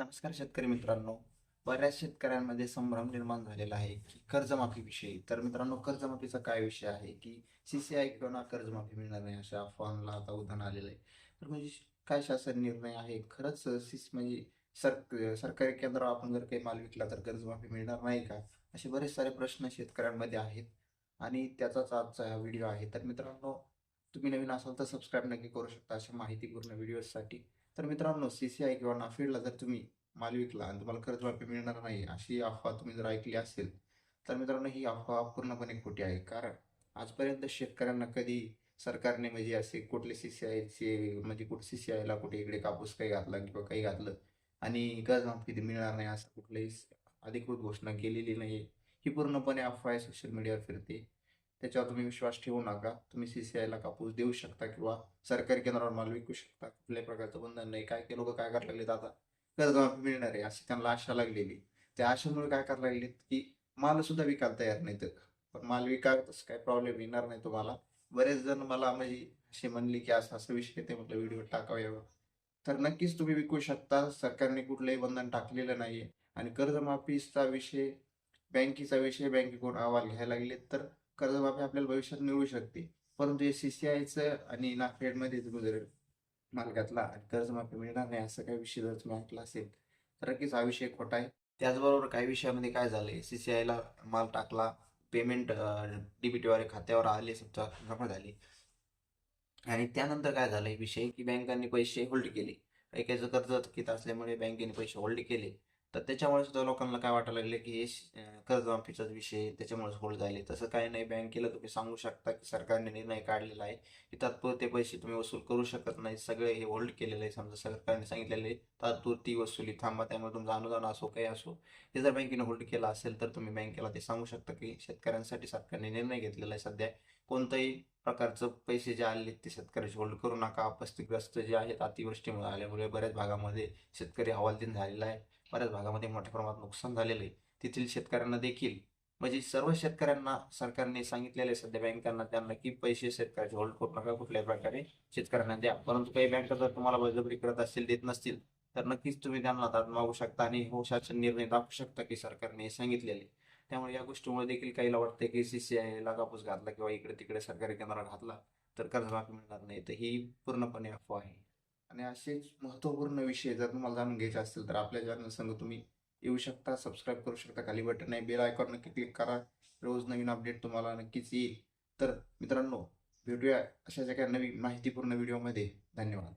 नमस्कार शेतकरी मित्रांनो. बऱ्याच शेतकऱ्यांमध्ये संभ्रम निर्माण झालेला आहे की कर्जमाफीविषयी तर मित्रांनो कर्जमाफीचा काय विषय आहे की सीसीआय किंवा कर्जमाफी मिळणार नाही अशा अफवांना आता उदाहरण आलेलं आहे. तर म्हणजे काय शासन निर्णय आहे? खरंच सीस म्हणजे सर सरकारी केंद्रावर आपण जर काही माल विकला तर कर्जमाफी मिळणार नाही का? असे बरेच सारे प्रश्न शेतकऱ्यांमध्ये आहेत. आणि त्याचाच आजचा हा व्हिडिओ आहे. तर मित्रांनो तुम्ही नवीन असाल तर सबस्क्राईब नक्की करू शकता अशा माहितीपूर्ण व्हिडिओसाठी तर मित्रांनो सी सी आय किंवा नाफेडला जर तुम्ही माल विकला आणि तुम्हाला कर्जमाफी मिळणार नाही अशी अफवा तुम्ही जर ऐकली असेल तर मित्रांनो ही अफवा पूर्णपणे खोटी आहे. कारण आजपर्यंत शेतकऱ्यांना कधी सरकारने म्हणजे असे कुठले सी सी आयचे म्हणजे कुठे आयला कुठे इकडे कापूस काही घातला किंवा काही घातलं आणि कर्जमाफी मिळणार नाही असं कुठलीही अधिकृत घोषणा केलेली नाही ही पूर्णपणे अफवा आहे सोशल मीडियावर फिरते. त्याच्यावर तुम्ही विश्वास ठेवू नका. तुम्ही सी सी आयला कापूस देऊ शकता किंवा सरकारी केंद्रावर माल विकू शकता. कुठल्याही प्रकारचं बंधन नाही. काय काय लोक काय करायला लागलेत आता? कर्जमाफी मिळणार आहे अशी त्यांना आशा लागलेली. त्या आशांमुळे काय करायला लागलेत की माल सुद्धा विकायला तयार नाहीत. पण माल विकायला तसं काही प्रॉब्लेम येणार नाही तुम्हाला. बरेच जण मला म्हणजे असे म्हणले की असं असं विषय ते म्हटलं व्हिडिओ टाकावं यावं तर नक्कीच तुम्ही विकू शकता. सरकारने कुठलंही बंधन टाकलेलं नाहीये. आणि कर्जमाफीचा विषय बँकेचा विषय बँकेकडून अहवाल घ्यायला लागले तर कर्जमाफी आपल्याला भविष्यात मिळू शकते. परंतु हे सीसीआयचं आणि नाफेडमध्ये गुजरेल मालकातला माल आणि कर्जमाफी मिळणार नाही असं काही विषय जर तुम्ही ऐकला असेल तर नक्कीच हा विषय खोटा आहे. त्याचबरोबर काही विषयामध्ये काय झालंय सीसीआयला माल टाकला पेमेंट डीबीटीवारे खात्यावर आले समजा जमा झाली. आणि त्यानंतर काय झालंय विषय की बँकांनी पैसे होल्ड केले. काही कर्ज थकीत असल्यामुळे बँकेने पैसे होल्ड केले. तर त्याच्यामुळे सुद्धा लोकांना काय वाटायला लागले की हे श- कर्जमाफीचाच विषय त्याच्यामुळेच होल्ड झाले. तसं काही नाही. बँकेला तुम्ही सांगू शकता की सरकारने निर्णय काढलेला आहे. की तात्पुरते पैसे तुम्ही वसूल करू शकत नाही. सगळे हे होल्ड केलेलं आहे समजा सरकारने सांगितलेले आहे, तात्पुरती वसुली थांबा. त्यामुळे तुमचं अनुदान असो काही असो हे जर बँकेने होल्ड केलं असेल तर तुम्ही बँकेला ते सांगू शकता की शेतकऱ्यांसाठी सरकारने निर्णय घेतलेला आहे सध्या. कोणत्याही प्रकारचं पैसे जे आले ते शेतकऱ्याचे होल्ड करू नका. आपत्तीग्रस्त जे आहेत अतिवृष्टीमुळे आल्यामुळे बऱ्याच भागामध्ये शेतकरी हवालदिन झालेला आहे. बऱ्याच भागामध्ये मोठ्या प्रमाणात नुकसान झालेलं आहे. तेथील शेतकऱ्यांना देखील म्हणजे सर्व शेतकऱ्यांना सरकारने सांगितलेले आहे सध्या बँकांना त्यांना की पैसे शेतकऱ्याचे होल्ड करू नका कुठल्याही प्रकारे. शेतकऱ्यांना द्या. परंतु काही बँका जर तुम्हाला बळजबरी करत असतील देत नसतील तर नक्कीच तुम्ही त्यांना दाद मागू शकता आणि हो शासन निर्णय दाखवू शकता की सरकारने हे सांगितलेले आहे. त्यामुळे या गोष्टीमुळे देखील काहीला वाटतं की सीसीआयला कापूस घातला किंवा इकडे तिकडे सरकारी केंद्रात घातला तर कर्जमाफी मिळणार नाही. तर ही पूर्णपणे अफवा आहे. आणि असेच महत्त्वपूर्ण विषय जर तुम्हाला जाणून घ्यायचे असतील तर आपल्या चॅनल संग तुम्ही येऊ शकता सबस्क्राईब करू शकता. खाली बटन आहे बेल आयकॉन नक्की क्लिक करा. रोज नवीन अपडेट तुम्हाला नक्कीच येईल. तर मित्रांनो भेटूया अशाच एका नवीन माहितीपूर्ण व्हिडिओमध्ये धन्यवाद.